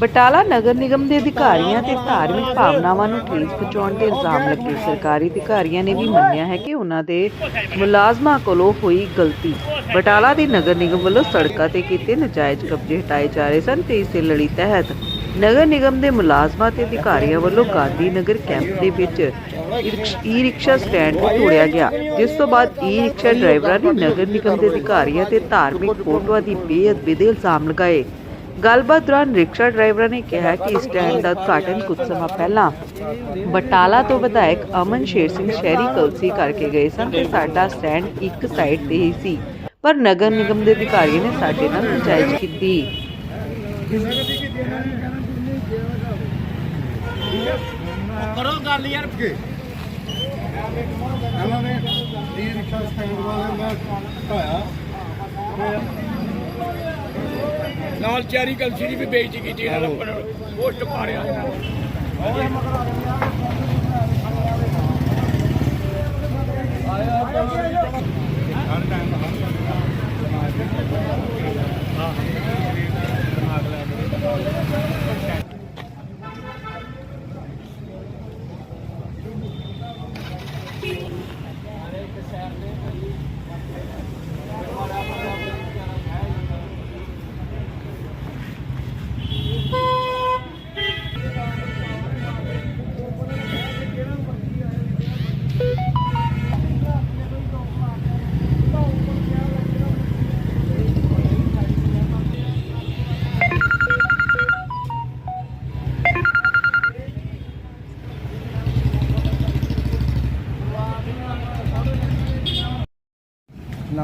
ਬਟਾਲਾ ਨਗਰ ਨਿਗਮ ਦੇ ਅਧਿਕਾਰੀਆਂ ਤੇ ਧਾਰਮਿਕ ਭਾਵਨਾਵਾਂ ਨੂੰ ਠੇਸ ਪਹੁੰਚਾਉਣ ਦੇ ਇਲਜ਼ਾਮ ਲੱਗੇ। ਸਰਕਾਰੀ ਅਧਿਕਾਰੀਆਂ ਨੇ ਵੀ ਮੰਨਿਆ ਹੈ ਕਿ ਉਹਨਾਂ ਦੇ ਮੁਲਾਜ਼ਮਾਂ ਕੋਲੋਂ ਹੋਈ ਗਲਤੀ। ਬਟਾਲਾ ਦੇ ਨਗਰ ਨਿਗਮ ਵੱਲੋਂ ਸੜਕਾਂ ਤੇ ਕੀਤੇ ਨਜਾਇਜ਼ ਕਬਜ਼ੇ ਹਟਾਏ ਜਾ ਰਹੇ ਸਨ ਤੇ ਇਸੇ ਲੜੀ ਤਹਿਤ ਨਗਰ ਨਿਗਮ ਦੇ ਮੁਲਾਜ਼ਮਾਂ ਤੇ ਅਧਿਕਾਰੀਆਂ ਵੱਲੋਂ ਗਾਂਧੀ ਨਗਰ ਕੈਂਪ ਦੇ ਵਿੱਚ ਈ ਰਿਕਸ਼ਾ ਸਟੈਂਡ ਨੂੰ ਤੋੜਿਆ ਗਿਆ। ਜਿਸ ਤੋਂ ਬਾਅਦ ਈ ਰਿਕਸ਼ਾ ਡਰਾਈਵਰਾਂ ਨੇ ਨਗਰ ਨਿਗਮ ਦੇ ਅਧਿਕਾਰੀਆਂ ਤੇ ਧਾਰਮਿਕ ਫੋਟੋਆਂ ਦੀ ਬੇਅਦਬੀ ਦੇ ਇਲਜ਼ਾਮ ਲਗਾਏ। ਗੱਲਬਾਤ ਦੌਰਾਨ ਰਿਕਸ਼ਾ ਡਰਾਈਵਰਾਂ ਨੇ ਕਿਹਾ ਕਿ ਇਸ ਸਟੈਂਡ ਦਾ ਉਦਘਾਟਨ ਕੁਝ ਸਮਾਂ ਪਹਿਲਾਂ ਬਟਾਲਾ ਤੋਂ ਵਿਧਾਇਕ ਅਮਨ ਸ਼ੇਰ ਸਿੰਘ ਸ਼ਹਿਰੀ ਕਲਸੀ ਕਰਕੇ ਗਏ ਸਨ ਤੇ ਸਾਡਾ ਸਟੈਂਡ ਇੱਕ ਸਾਈਡ ਤੇ ਹੀ ਸੀ। ਪਰ ਨਗਰ ਨਿਗਮ ਦੇ ਅਧਿਕਾਰੀਆਂ ਨੇ ਸਾਡੇ ਨਾਲ ਨਾਜਾਇਜ਼ ਕੀਤੀ। ਕਰੋ ਗੱਲ ਯਾਰ। ਇਹਨਾਂ ਨੇ ਈ ਰਿਕਸ਼ਾ ਸਟੈਂਡ ਵਾਲਿਆਂ ਦਾ ਢਾਇਆ। ਨਾਲ ਚਾਰੀ ਕਲਸੀ ਦੀ ਵੀ ਬੇਇੱਜ਼ਤੀ ਕੀਤੀ ਇਹਨਾਂ ਨੇ ਪੋਸਟ ਪਾੜਿਆ ਨਾ।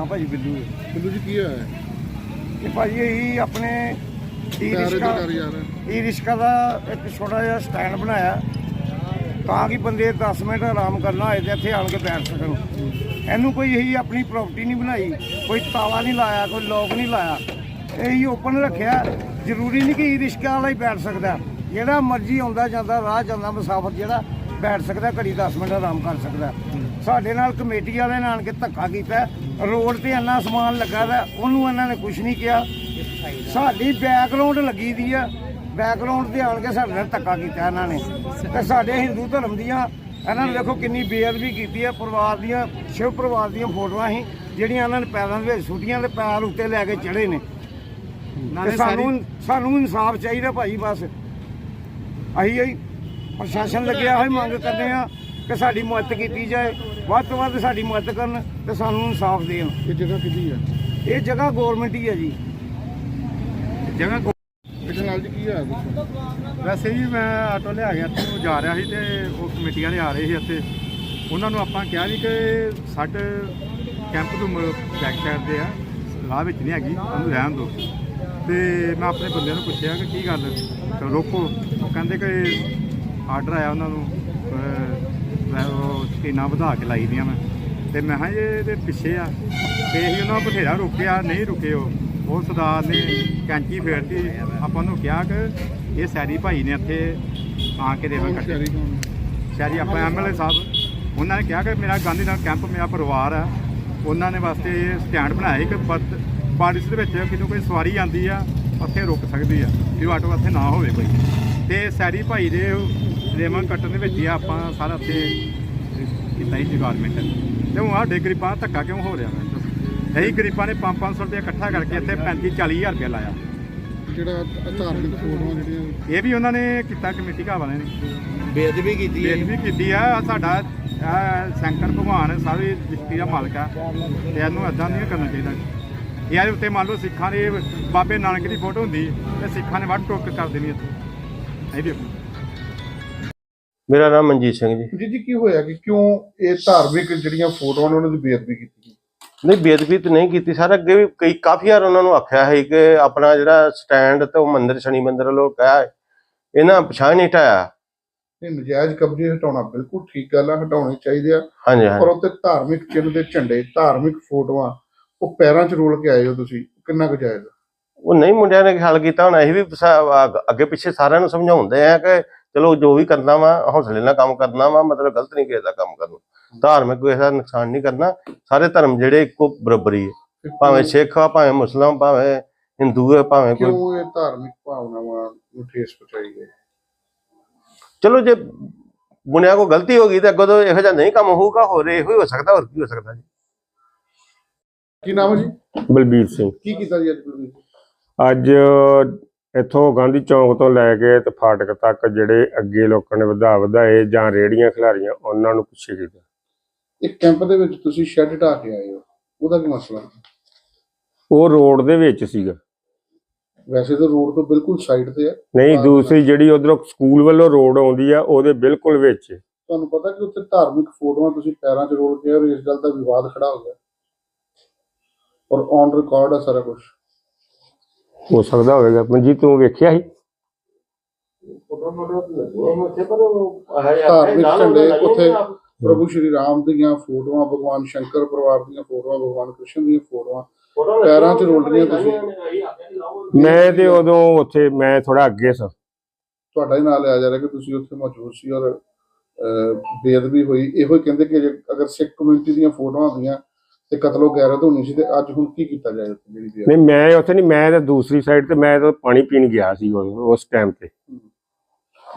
ਭਾਜੀ ਬਿੱਲੂ ਬਿੱਲੂ ਜੀ ਕੀ ਹੋਇਆ ਭਾਜੀ ਇਹੀ ਆਪਣੇ ਈ ਰਿਸ਼ਕਾ ਕਰ ਯਾਰ। ਈ ਰਿਸ਼ਕਾ ਦਾ ਇੱਕ ਛੋਟਾ ਜਿਹਾ ਸਟੈਂਡ ਬਣਾਇਆ। ਤਾਂ ਕਿ ਬੰਦੇ 10 ਮਿੰਟ ਆਰਾਮ ਕਰਨਾ ਹੋਏ ਤੇ ਇੱਥੇ ਆਣ ਕੇ ਬੈਠ ਸਕਣ। ਇਹਨੂੰ ਕੋਈ ਇਹੀ ਆਪਣੀ ਪ੍ਰਾਪਰਟੀ ਨਹੀਂ ਬਣਾਈ। ਕੋਈ ਤਾਲਾ ਨਹੀਂ ਲਾਇਆ ਕੋਈ ਲੋਕ ਨਹੀਂ ਲਾਇਆ। ਇਹੀ ਓਪਨ ਰੱਖਿਆ। ਜ਼ਰੂਰੀ ਨਹੀਂ ਕਿ ਈ ਰਿਸ਼ਕਾ ਵਾਲਾ ਹੀ ਬੈਠ ਸਕਦਾ। ਜਿਹੜਾ ਮਰਜ਼ੀ ਆਉਂਦਾ ਜਾਂਦਾ ਰਾਹ ਜਾਂਦਾ ਮੁਸਾਫਰ ਜਿਹੜਾ ਬੈਠ ਸਕਦਾ ਘੜੀ 10 ਮਿੰਟ ਆਰਾਮ ਕਰ ਸਕਦਾ। ਸਾਡੇ ਨਾਲ ਕਮੇਟੀ ਵਾਲਿਆਂ ਨੇ ਆਣ ਕੇ ਧੱਕਾ ਕੀਤਾ। ਰੋਡ ਤੇ ਇੰਨਾ ਸਮਾਨ ਲੱਗਾ ਦਾ ਉਹਨੂੰ ਇਹਨਾਂ ਨੇ ਕੁਝ ਨਹੀਂ ਕਿਹਾ। ਸਾਡੀ ਬੈਕਗ੍ਰਾਉਂਡ ਲੱਗੀ ਦੀ ਆ। ਬੈਕਗ੍ਰਾਉਂਡ ਤੇ ਆਣ ਕੇ ਸਾਡੇ ਨਾਲ ਧੱਕਾ ਕੀਤਾ ਇਹਨਾਂ ਨੇ। ਤੇ ਸਾਡੇ ਹਿੰਦੂ ਧਰਮ ਦੀਆਂ ਇਹਨਾਂ ਨੇ ਦੇਖੋ ਕਿੰਨੀ ਬੇਅਦਬੀ ਕੀਤੀ ਆ। ਪਰਿਵਾਰ ਦੀਆਂ ਸ਼ਿਵ ਪਰਿਵਾਰ ਦੀਆਂ ਫੋਟੋਆਂ ਸੀ ਜਿਹੜੀਆਂ ਇਹਨਾਂ ਨੇ ਪੈਰਾਂ ਦੇ ਵਿੱਚ ਸੁੱਟੀਆਂ ਤੇ ਪੈਰ ਉੱਤੇ ਲੈ ਕੇ ਚੜੇ ਨੇ। ਸਾਨੂੰ ਸਾਨੂੰ ਇਨਸਾਫ ਚਾਹੀਦਾ ਭਾਈ ਬਸ। ਅਸੀਂ ਇਹ ਪ੍ਰਸ਼ਾਸਨ ਲੱਗਿਆ ਹੋਇਆ ਮੰਗ ਕਰਦੇ ਆ ਕਿ ਸਾਡੀ ਮਦਦ ਕੀਤੀ ਜਾਏ ਵੱਧ ਤੋਂ ਵੱਧ ਸਾਡੀ ਮਦਦ ਕਰਨ ਤੇ ਸਾਨੂੰ ਇਨਸਾਫ ਦੇਣ। ਇਹ ਜਗ੍ਹਾ ਕਿਹਦੀ ਹੈ ਇਹ ਜਗ੍ਹਾ ਗਵਰਨਮੈਂਟ ਹੀ ਹੈ ਜੀ। ਜਗ੍ਹਾ ਨਾਲ ਜੀ ਕੀ ਹੋਇਆ ਦੱਸੋ ਵੈਸੇ ਹੀ ਮੈਂ ਆਟੋ ਲਿਆ ਗਿਆ ਇੱਥੋਂ ਜਾ ਰਿਹਾ ਸੀ ਤੇ ਉਹ ਕਮੇਟੀ ਵਾਲੇ ਆ ਰਹੇ ਸੀ ਇੱਥੇ। ਉਹਨਾਂ ਨੂੰ ਆਪਾਂ ਕਿਹਾ ਵੀ ਕਿ ਸਾਡੇ ਕੈਂਪ ਤੋਂ ਬੈਕ ਸਾਈਡ ਤੇ ਆ ਰਾਹ ਵਿੱਚ ਨਹੀਂ ਹੈਗੀ ਉਹਨੂੰ ਰਹਿਣ ਦਿਓ। ਤੇ ਮੈਂ ਆਪਣੇ ਬੰਦਿਆਂ ਨੂੰ ਪੁੱਛਿਆ ਕਿ ਕੀ ਗੱਲ? ਚਲੋ ਰੋਕੋ। ਉਹ ਕਹਿੰਦੇ ਕਿ ਆਰਡਰ ਆਇਆ ਉਹਨਾਂ ਨੂੰ ਉਹ ਸਕੀਨਾਂ ਵਧਾ ਕੇ ਲਾਈ ਦੀਆਂ ਮੈਂ ਤੇ ਮੈਂ ਕਿਹਾ ਜੀ ਇਹਦੇ ਪਿੱਛੇ ਆ। ਤੇ ਅਸੀਂ ਉਹਨਾਂ ਬਥੇਰਾ ਰੋਕਿਆ ਨਹੀਂ ਰੁਕੇ ਉਹ ਉਹ ਸਰਦਾਰ ਨੇ ਕੈਂਚੀ ਫੇਰਤੀ। ਆਪਾਂ ਨੂੰ ਕਿਹਾ ਕਿ ਇਹ ਸੈਰੀ ਭਾਈ ਨੇ ਇੱਥੇ ਆ ਕੇ ਦੇਵਾ ਕੱਟੇ। ਸ਼ਹਿਰੀ ਆਪਾਂ ਐਮਐਲਏ ਸਾਹਿਬ। ਉਹਨਾਂ ਨੇ ਕਿਹਾ ਕਿ ਮੇਰਾ ਗਾਂਧੀ ਨਗਰ ਕੈਂਪ ਮੇਰਾ ਪਰਿਵਾਰ ਆ। ਉਹਨਾਂ ਨੇ ਵਾਸਤੇ ਸਟੈਂਡ ਬਣਾਇਆ ਕਿ ਬਾਰਿਸ਼ ਦੇ ਵਿੱਚ ਕਿਤੇ ਕੋਈ ਸਵਾਰੀ ਆਂਦੀ ਆ ਉੱਥੇ ਰੁਕ ਸਕਦੀ ਆ। ਵੀ ਆਟੋ ਉੱਥੇ ਨਾ ਹੋਵੇ ਕੋਈ। ਤੇ ਸੈਰੀ ਭਾਈ ਦੇ ਰੇਮਨ ਕੱਟਣ ਦੇ ਵਿੱਚ ਹੀ ਆ ਆਪਾਂ ਸਾਰਾ ਉੱਥੇ ਕੀਤਾ ਹੀ ਡਿਪਾਰਟਮੈਂਟ ਤੇ ਹੁਣ ਸਾਡੇ ਗਰੀਬਾਂ ਦਾ ਧੱਕਾ ਕਿਉਂ ਹੋ ਰਿਹਾ ਮੈਂ ਦੱਸੋ ਇਹੀ ਗਰੀਬਾਂ ਨੇ 5-500 ਰੁਪਏ ਇਕੱਠਾ ਕਰਕੇ ਇੱਥੇ 35-40000 ਰੁਪਏ ਲਾਇਆ। ਜਿਹੜਾ ਧਾਰਮਿਕ ਫੋਟੋਆਂ ਜਿਹੜੀਆਂ ਇਹ ਵੀ ਉਹਨਾਂ ਨੇ ਕੀਤਾ ਕਮੇਟੀ ਘਾ ਵਾਲਿਆਂ ਨੇ। ਬੇਅਦਬੀ ਕੀਤੀ ਬੇਦ ਵੀ ਕੀਤੀ ਆ ਸਾਡਾ ਸ਼ੰਕਰ ਭਗਵਾਨ ਸਾਰੀ ਦ੍ਰਿਸ਼ਟੀ ਦਾ ਮਾਲਕ ਆ। ਤੇ ਇਹਨੂੰ ਏਦਾਂ ਨਹੀਂ ਕਰਨਾ ਚਾਹੀਦਾ। ਇਹ ਇਹਦੇ ਉੱਤੇ ਮੰਨ ਲਓ ਸਿੱਖਾਂ ਦੇ ਬਾਬੇ ਨਾਨਕ ਦੀ ਫੋਟੋ ਹੁੰਦੀ ਤੇ ਸਿੱਖਾਂ ਨੇ ਵੱਢ ਟੋਕ ਕਰ ਦੇਣੀ ਇੱਥੇ। ਇਹ ਵੀ ਮੇਰਾ ਨਾਮ ਮਨਜੀਤ ਸਿੰਘ ਜੀ। ਜੀ ਜੀ ਕੀ ਹੋਇਆ ਕਿ ਕਿਉਂ ਇਹ ਧਾਰਮਿਕ ਜਿਹੜੀਆਂ ਫੋਟੋਆਂ ਨੇ ਉਹਨਾਂ ਦੀ ਬੇਅਦਬੀ ਕੀਤੀ? ਨਹੀਂ ਬੇਦਬੀ ਤਾਂ ਨਹੀਂ ਕੀਤੀ। ਸਰ ਅੱਗੇ ਵੀ ਕਈ ਕਾਫੀ ਵਾਰ ਉਹਨਾਂ ਨੂੰ ਆਖਿਆ ਹੈ ਕਿ ਆਪਣਾ ਜਿਹੜਾ ਸਟੈਂਡ ਤੇ ਉਹ ਮੰਦਿਰ ਸ਼ਨੀ ਮੰਦਿਰ ਵੱਲੋਂ ਕਿਹਾ ਹੈ, ਇਹਨਾਂ ਪਛਾਣ ਨਹੀਂ ਢਾਇਆ ਇਹ ਨਜਾਇਜ਼ ਕਬਜ਼ੇ ਹਟਾਉਣਾ ਬਿਲਕੁਲ ਠੀਕ ਗੱਲ ਆ ਹਟਾਉਣੇ ਚਾਹੀਦੇ ਆ। ਹਾਂਜੀ ਪਰ ਹਾਂਜੀ ਉੱਤੇ ਧਾਰਮਿਕ ਚਿੰਨ੍ਹ ਦੇ ਝੰਡੇ ਧਾਰਮਿਕ ਫੋਟੋਆਂ ਉਹ ਪੈਰਾਂ 'ਚ ਰੋਲ ਕੇ ਆਏ ਹੋ ਤੁਸੀਂ ਕਿੰਨਾ ਕੁ ਜਾਇਜ਼ ਆ? ਉਹ ਨਹੀਂ ਮੁੰਡਿਆਂ ਨੇ ਹੱਲ ਕੀਤਾ ਹੁਣ ਅਸੀਂ ਵੀ ਸਾ- ਅੱਗ- ਅੱਗੇ ਪਿੱਛੇ ਸਾਰਿਆਂ ਨੂੰ ਸਮਝਾਉਂਦੇ ਆ ਕਿ ਚਲੋ ਜੋ ਵੀ ਕਰਨਾ ਵਾ ਹੌਸਲੇ ਨਾਲ ਕੰਮ ਕਰਨਾ ਵਾ ਮਤਲਬ ਗਲਤ ਨਹੀਂ ਕਿਸੇ ਦਾ ਕੰਮ ਕਰਨਾ ਧਾਰਮਿਕ ਕਿਸੇ ਦਾ ਨੁਕਸਾਨ ਨਹੀਂ ਕਰਨਾ। ਸਾਰੇ ਧਰਮ ਜਿਹੜੇ ਇੱਕੋ ਬਰਾਬਰੀ ਹੈ। ਭਾਵੇਂ ਸਿੱਖ ਆ ਭਾਵੇਂ ਮੁਸਲਮਾਨ ਭਾਵੇਂ ਹਿੰਦੂ ਹੈ ਭਾਵੇਂ ਕੋਈ ਕਿਉਂ ਇਹ ਧਾਰਮਿਕ ਭਾਵਨਾਵਾਂ ਨੂੰ ਠੇਸ ਪਹੁੰਚਾਈ ਗਈ? ਚਲੋ ਜੇ ਬੁਨਿਆ ਕੋ ਗਲਤੀ ਹੋ ਗਈ ਤਾਂ ਅੱਗੋਂ ਤੋਂ ਇਹੋ ਜਿਹਾ ਨਹੀਂ ਕੰਮ ਹੋਊਗਾ ਹੋਰ ਇਹੋ ਹੀ ਹੋ ਸਕਦਾ ਹੋਰ ਕੀ ਹੋ ਸਕਦਾ ਜੀ? ਕੀ ਨਾਮ ਹੈ ਜੀ? ਬਲਬੀਰ ਸਿੰਘ। ਕੀ ਕੀਤਾ ਜੀ ਅੱਜ ਤੁਸੀਂ ਅੱਜ ਇੱਥੋਂ ਗਾਂਧੀ ਚੌਂਕ ਤੋਂ ਲੈ ਕੇ ਤੇ ਫਾਟਕ ਤੱਕ ਜਿਹੜੇ ਅੱਗੇ ਲੋਕਾਂ ਨੇ ਵਧਾ ਵਧਾਏ ਜਾਂ ਰੇੜੀਆਂ ਖਿਲਾਰੀਆਂ ਉਹਨਾਂ ਨੂੰ ਪਿੱਛੇ ਕੀਤਾ ਇੱਕ ਕੈਂਪ ਦੇ ਵਿੱਚ ਤੁਸੀਂ ਸ਼ੈੱਡ ਢਾ ਕੇ ਆਏ ਹੋ। ਉਹਦਾ ਕੀ ਮਸਲਾ ਉਹ ਰੋਡ ਦੇ ਵਿੱਚ ਸੀਗਾ। ਵੈਸੇ ਤਾਂ ਰੋਡ ਤੋਂ ਬਿਲਕੁਲ ਸਾਈਡ ਤੇ ਹੈ ਨਹੀਂ ਦੂਸਰੀ ਜਿਹੜੀ ਉਧਰੋਂ ਸਕੂਲ ਵੱਲੋਂ ਰੋਡ ਆਉਂਦੀ ਆ ਉਹਦੇ ਬਿਲਕੁਲ ਵਿੱਚ। ਤੁਹਾਨੂੰ ਪਤਾ ਕਿ ਉੱਥੇ ਧਾਰਮਿਕ ਫੋਟੋਆਂ ਤੁਸੀਂ ਪੈਰਾਂ 'ਚ ਰੋਲ ਕੇ ਔਰ ਇਸ ਗੱਲ ਦਾ ਵਿਵਾਦ ਖੜਾ ਹੋ ਗਿਆ। ਔਰ ਔਨ ਰਿਕਾਰਡ ਹੈ ਸਾਰਾ ਕੁਝ ਹੋ ਸਕਦਾ ਹੋਵੇਗਾ। ਮਨਜੀਤ ਤੂੰ ਵੇਖਿਆ ਸੀ? ਧਾਰਮਿਕ ਝੰਡੇ ਉੱਥੇ ਪ੍ਰਭੂ ਸ਼੍ਰੀ ਰਾਮ ਦੀਆਂ ਫੋਟੋਆਂ ਭਗਵਾਨ ਸ਼ੰਕਰ ਪਰਿਵਾਰ ਦੀਆਂ ਫੋਟੋਆਂ ਭਗਵਾਨ ਕ੍ਰਿਸ਼ਨ ਦੀਆਂ ਫੋਟੋਆਂ। ਪੈਰਾਂ 'ਚ ਰੋਲ ਰਹੀਆਂ ਤੁਸੀਂ। ਮੈਂ ਤੇ ਉਦੋਂ ਉੱਥੇ ਮੈਂ ਥੋੜਾ ਅੱਗੇ ਸਾਂ। ਤੁਹਾਡਾ ਹੀ ਨਾਂ ਲਿਆ ਜਾ ਰਿਹਾ ਕਿ ਤੁਸੀਂ ਉੱਥੇ ਮੌਜੂਦ ਸੀ ਔਰ ਬੇਅਦਬੀ ਹੋਈ। ਇਹੋ ਹੀ ਕਹਿੰਦੇ ਕਿ ਜੇ ਅਗਰ ਸਿੱਖ ਕਮਿਊਨਿਟੀ ਦੀਆਂ ਫੋਟੋਆਂ ਹੁੰਦੀਆਂ ਤੇ ਕਤਲੋ ਗੈਰਤ ਹੋਣੀ ਸੀ ਤੇ ਅੱਜ ਹੁਣ ਕੀ ਕੀਤਾ ਜਾਏ ਉੱਥੇ ਜਿਹੜੀ ਬੇਅਦਬੀ ਨਹੀਂ ਮੈਂ ਉੱਥੇ ਨਹੀਂ ਮੈਂ ਤਾਂ ਦੂਸਰੀ ਸਾਈਡ ਤੇ ਮੈਂ ਤਾਂ ਪਾਣੀ ਪੀਣ ਗਿਆ ਸੀ ਉਸ ਟਾਈਮ ਤੇ।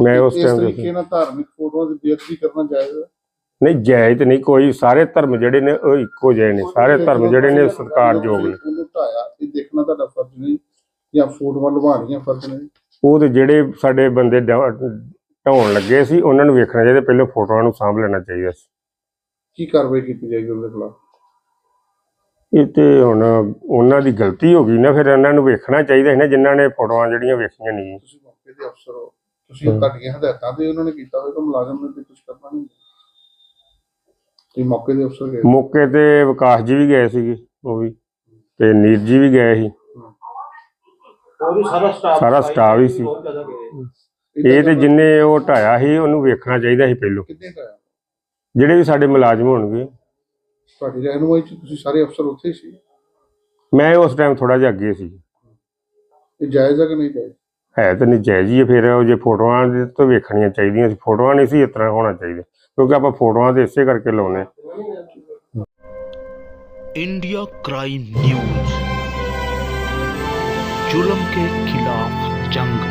ਮੈਂ ਉਸ ਇਸ ਟਾਈਮ ਤਰੀਕੇ ਤੇ ਨਾਲ ਧਾਰਮਿਕ ਫੋਟੋਆਂ ਦੀ ਬੇਅਦਬੀ ਕਰਨਾ ਜਾਇਜ਼ ਹੈ? ਨਹੀਂ ਜਾਇਜ਼ ਤੇ ਨਹੀਂ ਕੋਈ ਸਾਰੇ ਧਰਮ ਜਿਹੜੇ ਨੇ ਉਹ ਇੱਕੋ ਜਿਹੇ ਨੇ। ਸਾਰੇ ਧਰਮ ਜਿਹੜੇ ਨੇ ਸਤਿਕਾਰਯੋਗ ਨੇ। ਉਹਨੂੰ ਢਾਇਆ ਇਹ ਦੇਖਣਾ ਤੁਹਾਡਾ ਫਰਜ਼ ਨਹੀਂ ਜਾਂ ਫੋਟੋਆਂ ਲਵਾਉਣੀਆਂ ਫਰਜ਼ ਨਹੀਂ? ਉਹ ਤੇ ਜਿਹੜੇ ਸਾਡੇ ਬੰਦੇ ਢਾ- ਢਾਉਣ ਲੱਗੇ ਸੀ ਉਹਨਾਂ ਨੂੰ ਵੇਖਣਾ ਚਾਹੀਦਾ ਪਹਿਲਾਂ ਫੋਟੋਆਂ ਨੂੰ ਸਾਂਭ ਲੈਣਾ ਚਾਹੀਦਾ ਸੀ। ਕੀ ਕਾਰਵਾਈ ਕੀਤੀ ਜਾਏਗੀ ਉਹਦੇ ਖਿਲਾਫ? ਇਹ ਤੇ ਹੁਣ ਉਹਨਾਂ ਦੀ ਗਲਤੀ ਹੋ ਗਈ ਨਾ ਫਿਰ ਉਹਨਾਂ ਨੂੰ ਵੇਖਣਾ ਚਾਹੀਦਾ ਸੀ ਨਾ ਜਿਨ੍ਹਾਂ ਨੇ ਫੋਟੋਆਂ ਜਿਹੜੀਆਂ ਵੇਖੀਆਂ ਨਹੀਂ। ਤੁਸੀਂ ਮੌਕੇ ਦੇ ਅਫਸਰ ਹੋ। ਤੁਸੀਂ ਤੁਹਾਡੀਆਂ ਹਦਾਇਤਾਂ ਤੇ ਉਹਨਾਂ ਨੇ ਕੀਤਾ ਹੋਵੇਗਾ ਮੁਲਾਜ਼ਮ ਨੇ ਤੇ ਕੁਝ ਕਰਨਾ ਨਹੀਂ। ਤੁਸੀਂ ਮੌਕੇ ਦੇ ਅਫਸਰ ਗਏ? ਮੌਕੇ ਤੇ ਵਿਕਾਸ ਜੀ ਵੀ ਗਏ ਸੀਗੇ ਉਹ ਵੀ ਤੇ ਨੀਰ ਜੀ ਵੀ ਗਏ ਸੀ। ਸਾਰਾ ਸਟਾਫ ਹੀ ਸੀ। ਇਹ ਤੇ ਜਿੰਨੇ ਉਹ ਢਾਇਆ ਸੀ ਉਹਨੂੰ ਵੇਖਣਾ ਚਾਹੀਦਾ ਸੀ ਪਹਿਲੋਂ। ਕਿੰਨੇ ਢਾਇਆ? ਜਿਹੜੇ ਵੀ ਸਾਡੇ ਮੁਲਾਜ਼ਮ ਹੋਣਗੇ ਤੁਹਾਡੀ ਰਹਿਨੁਮਾਈ ਚ ਤੁਸੀਂ ਸਾਰੇ ਅਫਸਰ ਉੱਥੇ ਹੀ ਸੀ ਮੈਂ ਉਸ ਟਾਈਮ ਥੋੜਾ ਜਿਹਾ ਅੱਗੇ ਸੀ ਇਹ ਜਾਇਜ਼ ਹੈ ਕਿ ਨਹੀਂ ਜਾਇਜ਼ ਹੈ ਤਾਂ ਨਜਾਇਜ਼ ਹੀ ਹੈ ਫਿਰ ਉਹ ਜੇ ਫੋਟੋਆਂ ਦੇ ਤੋਂ ਵੇਖਣੀਆਂ ਚਾਹੀਦੀਆਂ ਸੀ ਫੋਟੋਆਂ ਨਹੀਂ ਸੀ ਇਸ ਤਰ੍ਹਾਂ ਹੋਣਾ ਚਾਹੀਦਾ ਕਿਉਂਕਿ ਆਪਾਂ ਫੋਟੋਆਂ ਤੇ ਇਸੇ ਕਰਕੇ ਲਾਉਨੇ इंडिया क्राइम न्यूज जुल्म के खिलाफ जंग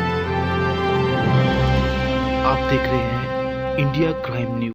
आप देख रहे हैं इंडिया क्राइम न्यूज